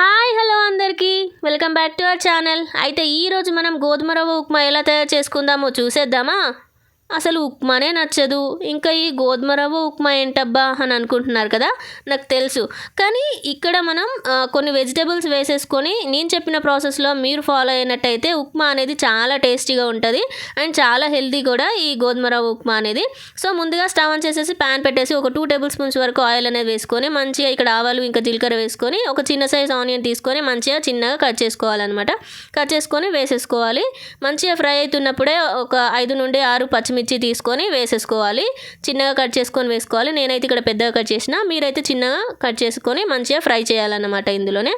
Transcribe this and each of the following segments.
Hi hello అందరికీ. Welcome back to our channel. అయితే ఈరోజు మనం గోధుమ రవ్వ ఉప్మా ఎలా తయారు చేసుకుందామో చూసేద్దామా? అసలు ఉప్మానే నచ్చదు. ఇంకా ఈ గోధుమ రవ్వ ఉప్మా ఏంటబ్బా అని అనుకుంటున్నారు కదా? నాకు తెలుసు. కానీ ఇక్కడ మనం కొన్ని వెజిటేబుల్స్ వేసేసుకొని నేను చెప్పిన ప్రాసెస్లో మీరు ఫాలో అయినట్టయితే ఉప్మా అనేది చాలా టేస్టీగా ఉంటుంది. అండ్ చాలా హెల్తీ కూడా ఈ గోధుమ రవ్వ ఉప్మా అనేది. సో ముందుగా స్టవ్ ఆన్ చేసేసి ప్యాన్ పెట్టేసి ఒక టూ టేబుల్ స్పూన్స్ వరకు ఆయిల్ అనేది వేసుకొని మంచిగా ఇక్కడ ఆవాలు ఇంకా జీలకర్ర వేసుకొని ఒక చిన్న సైజ్ ఆనియన్ తీసుకొని మంచిగా చిన్నగా కట్ చేసుకోవాలన్నమాట. కట్ చేసుకొని వేసేసుకోవాలి. మంచిగా ఫ్రై అవుతున్నప్పుడే ఒక ఐదు నుండి ఆరు పచ్చిమిర్చి తీసుకొని వేసేసుకోవాలి. చిన్నగా కట్ చేసుకొని వేసుకోవాలి. నేనైతే ఇక్కడ పెద్దగా కట్ చేసిన మీరైతే చిన్నగా కట్ చేసుకొని మంచిగా ఫ్రై చేయాలన్నమాట ఇందులోనే.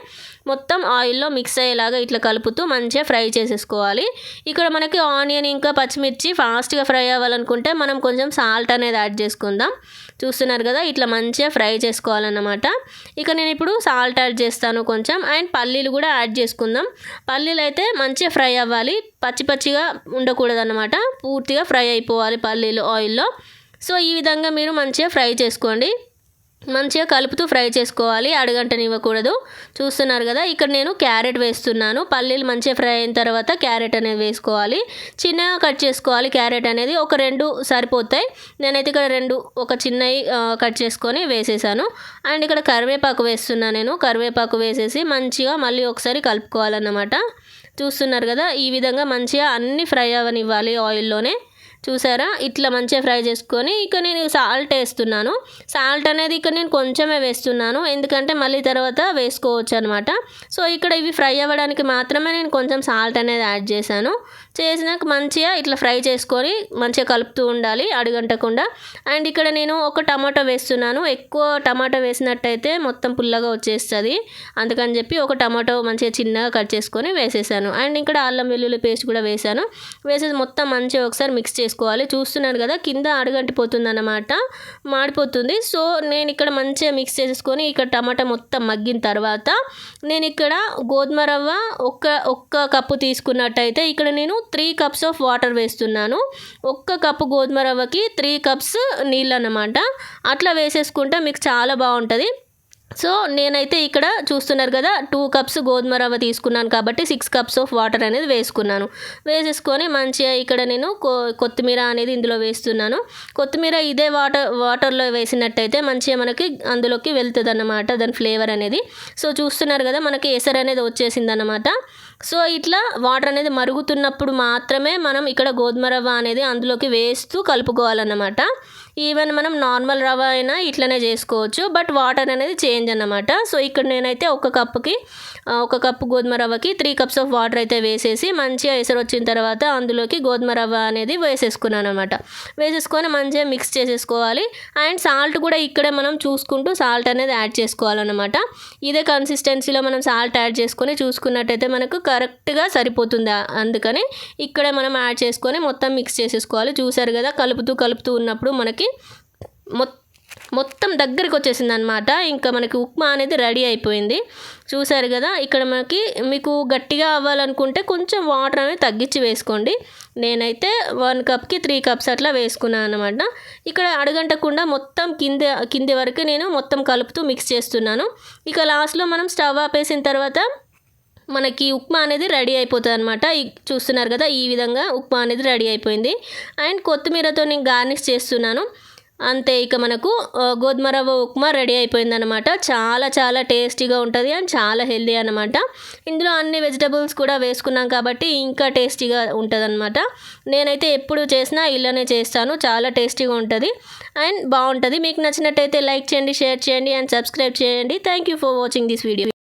మొత్తం ఆయిల్లో మిక్స్ అయ్యేలాగా ఇట్లా కలుపుతూ మంచిగా ఫ్రై చేసేసుకోవాలి. ఇక్కడ మనకి ఆనియన్ ఇంకా పచ్చిమిర్చి ఫాస్ట్గా ఫ్రై అవ్వాలనుకుంటే మనం కొంచెం సాల్ట్ అనేది యాడ్ చేసుకుందాం. చూస్తున్నారు కదా ఇట్లా మంచిగా ఫ్రై చేసుకోవాలన్నమాట. ఇక నేను ఇప్పుడు సాల్ట్ యాడ్ చేస్తాను కొంచెం. అండ్ పల్లీలు కూడా యాడ్ చేసుకుందాం. పల్లీలు అయితే మంచిగా ఫ్రై అవ్వాలి. పచ్చి పచ్చిగా ఉండకూడదన్నమాట. పూర్తిగా ఫ్రై అయిపోవాలి పల్లీలు ఆయిల్లో. సో ఈ విధంగా మీరు మంచిగా ఫ్రై చేసుకోండి. మంచిగా కలుపుతూ ఫ్రై చేసుకోవాలి. అడగంటనివ్వకూడదు. చూస్తున్నారు కదా ఇక్కడ నేను క్యారెట్ వేస్తున్నాను. పల్లీలు మంచిగా ఫ్రై అయిన తర్వాత క్యారెట్ అనేది వేసుకోవాలి. చిన్నగా కట్ చేసుకోవాలి క్యారెట్ అనేది. ఒక రెండు సరిపోతాయి. నేనైతే ఇక్కడ రెండు ఒక చిన్నవి కట్ చేసుకొని వేసేసాను. అండ్ ఇక్కడ కరివేపాకు వేస్తున్నాను నేను. కరివేపాకు వేసేసి మంచిగా మళ్ళీ ఒకసారి కలుపుకోవాలన్నమాట. చూస్తున్నారు కదా ఈ విధంగా మంచిగా అన్నీ ఫ్రై అవనివ్వాలి ఆయిల్లోనే. చూసారా? ఇట్లా మంచిగా ఫ్రై చేసుకొని ఇక నేను సాల్ట్ వేస్తున్నాను. సాల్ట్ అనేది ఇక్కడ నేను కొంచెమే వేస్తున్నాను. ఎందుకంటే మళ్ళీ తర్వాత వేసుకోవచ్చు అనమాట సో ఇక్కడ ఇవి ఫ్రై అవ్వడానికి మాత్రమే నేను కొంచెం సాల్ట్ అనేది యాడ్ చేశాను. చేసినాక మంచిగా ఇట్లా ఫ్రై చేసుకొని మంచిగా కలుపుతూ ఉండాలి అడుగంటకుండా. అండ్ ఇక్కడ నేను ఒక టమాటో వేస్తున్నాను. ఎక్కువ టమాటో వేసినట్టయితే మొత్తం పుల్లగా వచ్చేస్తుంది. అందుకని చెప్పి ఒక టమాటో మంచిగా చిన్నగా కట్ చేసుకొని వేసేసాను. అండ్ ఇక్కడ అల్లం వెల్లుల్లి పేస్ట్ కూడా వేసాను. వేసేసి మొత్తం మంచిగా ఒకసారి మిక్స్ చేసుకోవాలి. చూస్తున్నాను కదా కింద అడుగంటిపోతుంది అన్నమాట మాడిపోతుంది. సో నేను ఇక్కడ మంచిగా మిక్స్ చేసేసుకొని ఇక్కడ టమాటా మొత్తం మగ్గిన తర్వాత నేను ఇక్కడ గోధుమ రవ్వ ఒక్క ఒక్క కప్పు తీసుకున్నట్టయితే ఇక్కడ నేను త్రీ కప్స్ ఆఫ్ వాటర్ వేస్తున్నాను. ఒక్క కప్పు గోధుమ రవ్వకి త్రీ కప్స్ నీళ్ళు అన్నమాట అట్లా వేసేసుకుంటే మీకు చాలా బాగుంటుంది. సో నేనైతే ఇక్కడ చూస్తున్నారు కదా టూ కప్స్ గోధుమ రవ్వ తీసుకున్నాను కాబట్టి సిక్స్ కప్స్ ఆఫ్ వాటర్ అనేది వేసుకున్నాను. వేసేసుకొని మంచిగా ఇక్కడ నేను కొ కొత్తిమీర అనేది ఇందులో వేస్తున్నాను. కొత్తిమీర ఇదే వాటర్ వాటర్లో వేసినట్టయితే మంచిగా మనకి అందులోకి వెళ్తుంది అన్నమాట దాని ఫ్లేవర్ అనేది. సో చూస్తున్నారు కదా మనకి ఎసర్ అనేది వచ్చేసింది అన్నమాట సో ఇట్లా వాటర్ అనేది మరుగుతున్నప్పుడు మాత్రమే మనం ఇక్కడ గోధుమ రవ్వ అనేది అందులోకి వేస్తూ కలుపుకోవాలన్నమాట. ఈవెన్ మనం నార్మల్ రవ్వ అయినా ఇట్లనే చేసుకోవచ్చు బట్ వాటర్ అనేది చేంజ్ అన్నమాట. సో ఇక్కడ నేనైతే ఒక కప్పుకి ఒక కప్పు గోధుమ రవ్వకి త్రీ కప్స్ ఆఫ్ వాటర్ అయితే వేసేసి మంచిగా ఎసరు వచ్చిన తర్వాత అందులోకి గోధుమ రవ్వ అనేది వేసేసుకున్నాను అనమాట వేసేసుకొని మంచిగా మిక్స్ చేసేసుకోవాలి. అండ్ సాల్ట్ కూడా ఇక్కడే మనం చూసుకుంటూ సాల్ట్ అనేది యాడ్ చేసుకోవాలన్నమాట. ఇదే కన్సిస్టెన్సీలో మనం సాల్ట్ యాడ్ చేసుకొని చూసుకున్నట్టయితే మనకు కరెక్ట్గా సరిపోతుంది? అందుకని ఇక్కడే మనం యాడ్ చేసుకొని మొత్తం మిక్స్ చేసేసుకోవాలి. చూసారు కదా కలుపుతూ కలుపుతూ ఉన్నప్పుడు మనకి మొ మొత్తం దగ్గరికి వచ్చేసింది అనమాట ఇంకా మనకి ఉప్మా అనేది రెడీ అయిపోయింది. చూసారు కదా ఇక్కడ మనకి మీకు గట్టిగా అవ్వాలనుకుంటే కొంచెం వాటర్ అనేది తగ్గించి వేసుకోండి. నేనైతే వన్ కప్కి త్రీ కప్స్ అట్లా వేసుకున్నాను అనమాట ఇక్కడ అడగంటకుండా మొత్తం కింద కింది వరకు నేను మొత్తం కలుపుతూ మిక్స్ చేస్తున్నాను. ఇక లాస్ట్లో మనం స్టవ్ ఆపేసిన తర్వాత మనకి ఉప్మా అనేది రెడీ అయిపోతుంది అనమాట చూస్తున్నారు కదా ఈ విధంగా ఉప్మా అనేది రెడీ అయిపోయింది. అండ్ కొత్తిమీరతో నేను గార్నిష్ చేస్తున్నాను. అంతే ఇక మనకు గోధుమ రవ్వ ఉప్మా రెడీ అయిపోయింది అనమాట చాలా చాలా టేస్టీగా ఉంటుంది అండ్ చాలా హెల్దీ అనమాట ఇందులో అన్ని వెజిటబుల్స్ కూడా వేసుకున్నాం కాబట్టి ఇంకా టేస్టీగా ఉంటుంది అనమాట నేనైతే ఎప్పుడు చేసినా ఇలానే చేస్తాను. చాలా టేస్టీగా ఉంటుంది అండ్ బాగుంటుంది. మీకు నచ్చినట్టయితే లైక్ చేయండి షేర్ చేయండి అండ్ సబ్స్క్రైబ్ చేయండి. Thank you for watching this video